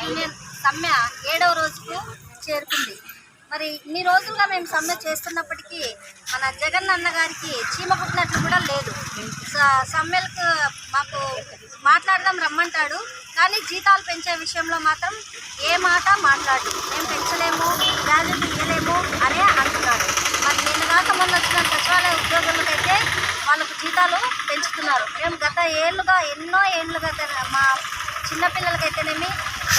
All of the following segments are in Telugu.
సమ్మె సమ్మె ఏడవ రోజుకు చేరుకుంది. మరి ఇన్ని రోజులుగా మేము సమ్మె చేస్తున్నప్పటికీ మన జగన్ అన్న గారికి చీమ పుట్టినట్లు కూడా లేదు. సమ్మెలకు మాకు మాట్లాడదాం రమ్మంటాడు కానీ జీతాలు పెంచే విషయంలో మాత్రం ఏ మాట మాట్లాడు మేము పెంచలేము గ్రాడ్యుయేట్ ఇవ్వలేము అనే అంటున్నాడు. మరి నేను కాక మొన్న వచ్చిన సచివాలయ ఉద్యోగులకైతే వాళ్ళకు జీతాలు పెంచుతున్నారు. మేము గత ఏళ్ళుగా ఎన్నో ఏళ్ళుగా మా చిన్నపిల్లలకైతేనేమి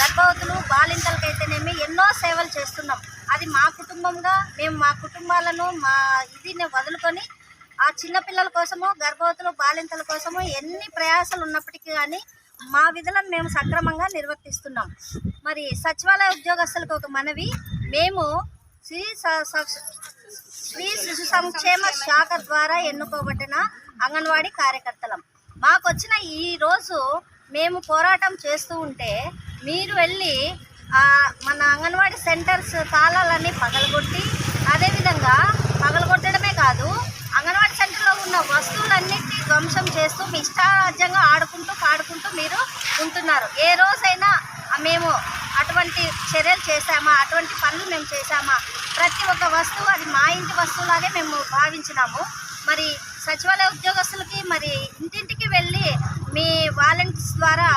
గర్భవతులు బాలింతలకైతేనేమి ఎన్నో సేవలు చేస్తున్నాం. అది మా కుటుంబంగా మేము మా కుటుంబాలను మా ఇదిని వదులుకొని ఆ చిన్నపిల్లల కోసము గర్భవతులు బాలింతల కోసము ఎన్ని ప్రయాసాలు ఉన్నప్పటికీ కానీ మా విధులను మేము సక్రమంగా నిర్వర్తిస్తున్నాం. మరి సచివాలయ ఉద్యోగస్తులకు ఒక మనవి మేము శ్రీ శ్రీ శిశు సంక్షేమ శాఖ ద్వారా ఎన్నుకోబడిన అంగన్వాడీ కార్యకర్తలం. మాకు వచ్చిన మేము పోరాటం చేస్తూ ఉంటే మీరు వెళ్ళి మన అంగన్వాడీ సెంటర్స్ తాళాలన్నీ పగలగొట్టి అదేవిధంగా పగలగొట్టడమే కాదు అంగన్వాడీ సెంటర్లో ఉన్న వస్తువులన్నిటినీ ధ్వంసం చేస్తూ మీ ఇష్టారాజ్యంగా ఆడుకుంటూ పాడుకుంటూ మీరు ఉంటున్నారు. ఏ రోజైనా మేము అటువంటి చర్యలు చేశామా? అటువంటి పనులు మేము చేశామా? ప్రతి ఒక్క వస్తువు అది మా ఇంటి వస్తువులాగే మేము భావించినాము. మరి సచివాలయ ఉద్యోగస్తులకి మరి ఇంటింటికి వెళ్ళి మీ వాలంటీర్స్ ద్వారా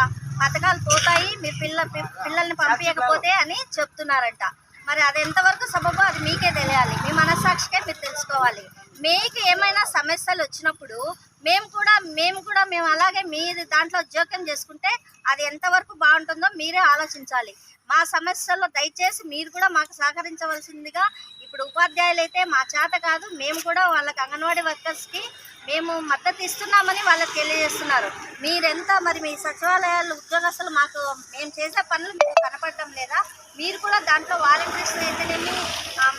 పథకాలు పోతాయి మీ పిల్ల పిల్లల్ని పంపించకపోతే అని చెప్తున్నారంట. మరి అది ఎంతవరకు సబబో అది మీకే తెలియాలి. మీ మనస్సాక్షికే మీరు తెలుసుకోవాలి. మీకు ఏమైనా సమస్యలు వచ్చినప్పుడు మేము కూడా మేము కూడా మేము అలాగే మీ దాంట్లో జోక్యం చేసుకుంటే అది ఎంతవరకు బాగుంటుందో మీరే ఆలోచించాలి. మా సమస్యల్లో దయచేసి మీరు కూడా మాకు సహకరించవలసిందిగా ఇప్పుడు ఉపాధ్యాయులు అయితే మా చేత కాదు మేము కూడా వాళ్ళకి అంగన్వాడీ వర్కర్స్కి మేము మద్దతు ఇస్తున్నామని వాళ్ళకి తెలియజేస్తున్నారు. మీరెంత మరి మీ సచివాలయాలు ఉద్యోగస్తులు మాకు మేము చేసే పనులు మీకు కనపడటం లేదా? మీరు కూడా దాంట్లో వాలంటీర్స్ అయితేనేమి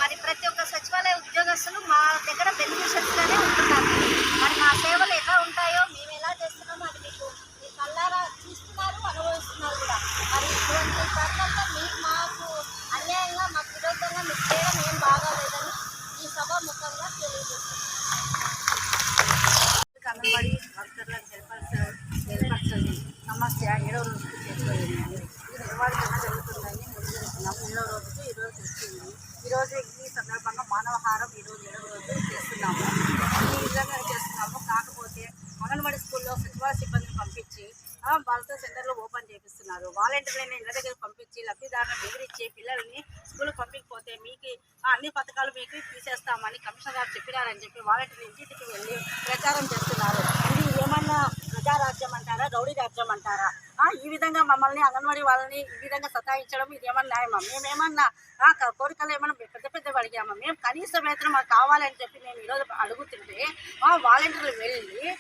మరి ప్రతి ఒక్క సచివాలయ ఉద్యోగస్తులు మా దగ్గర బెనిఫిషియర్స్గానే ఉంటున్నారు మరి మా సేవలు ఎలా ఉంటాయో మేము ఎలా చేస్తున్నామో అది మీకు మీ కళ్ళారా చూస్తున్నారు అనుభవిస్తున్నారు కూడా మరి ఇటువంటి తరుణంలో మీరు మాకు అన్యాయంగా మాకు విరోధంగా మీకు చేయడం ఏం బాగాలేదని ఈ సభ ముఖంగా తెలియజేస్తున్నాం అంగన్వాడీ వర్కర్లకు హెల్పర్స్ హెల్పర్స్ సమస్య ఏడవ రోజుకి చేరిపోయింది ఇది నిర్వహణ జరుగుతుందని ముందుకున్నాము ఏడవ రోజుకు ఈరోజు వచ్చింది ఈరోజు ఈ సందర్భంగా మానవహారం ఈరోజు ఏడవ రోజు చేస్తున్నాము. ఈ విధంగా చేస్తున్నాము. కాకపోతే అంగన్వాడీ స్కూల్లో సచివాలయ సిబ్బంది పంపించి వాళ్ళతో సెంటర్లో ఓపెన్ చేపిస్తున్నారు. వాలంటీర్లని ఇళ్ళ దగ్గర పంపించి లబ్ధిదారులను బెదిరించి పిల్లల్ని స్కూల్కి పంపించకపోతే మీకు అన్ని పథకాలు మీకు తీసేస్తామని కమిషనర్ గారు చెప్పినారని చెప్పి వాలంటీర్లు ఇంటింటికి వెళ్ళి ప్రచారం చేస్తున్నారు. ఇది ఏమన్నా ప్రజారాజ్యం అంటారా గౌడీ రాజ్యం అంటారా ఈ విధంగా మమ్మల్ని అంగన్వాడీ వాళ్ళని ఈ విధంగా సతాయించడం ఇది ఏమన్నా న్యాయమా మేమేమన్నా ఆ, కోరికలు ఏమన్నా పెద్ద పెద్ద అడిగామా? మేము కనీస వేతనం మాకు కావాలని చెప్పి మేము ఈరోజు అడుగుతుంటే ఆ, వాలంటీర్లు వెళ్ళి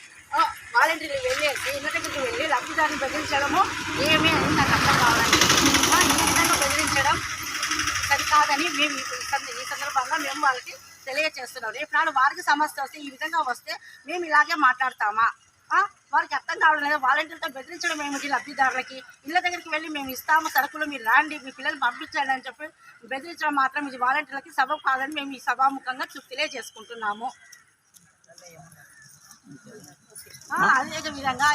వాలంటీర్లు వెళ్ళేసి ఇళ్ళ వెళ్ళి లబ్ధిదారుని బెదిరించడము ఏమీ అని నాకు అర్థం కావాలండి ఈ విధంగా బెదిరించడం సరికాదని మేము ఈ సందర్భంగా మేము వాళ్ళకి తెలియజేస్తున్నాం రేపు నాడు వారికి సమస్య వస్తే ఈ విధంగా వస్తే మేము ఇలాగే మాట్లాడతామా? వారికి అర్థం కావడం లేదా. వాలంటీర్తో బెదిరించడం ఏమిటి? లబ్ధిదారులకి ఇళ్ళ దగ్గరికి వెళ్ళి మేము ఇస్తాము సరుకులు మీరు రాండి మీ పిల్లలు పంపించండి అని చెప్పి బెదిరించడం మాత్రం ఇది వాలంటీర్లకి సబబు కాదని మేము ఈ సభాముఖంగా తెలియజేసుకుంటున్నాము. అదే విధంగా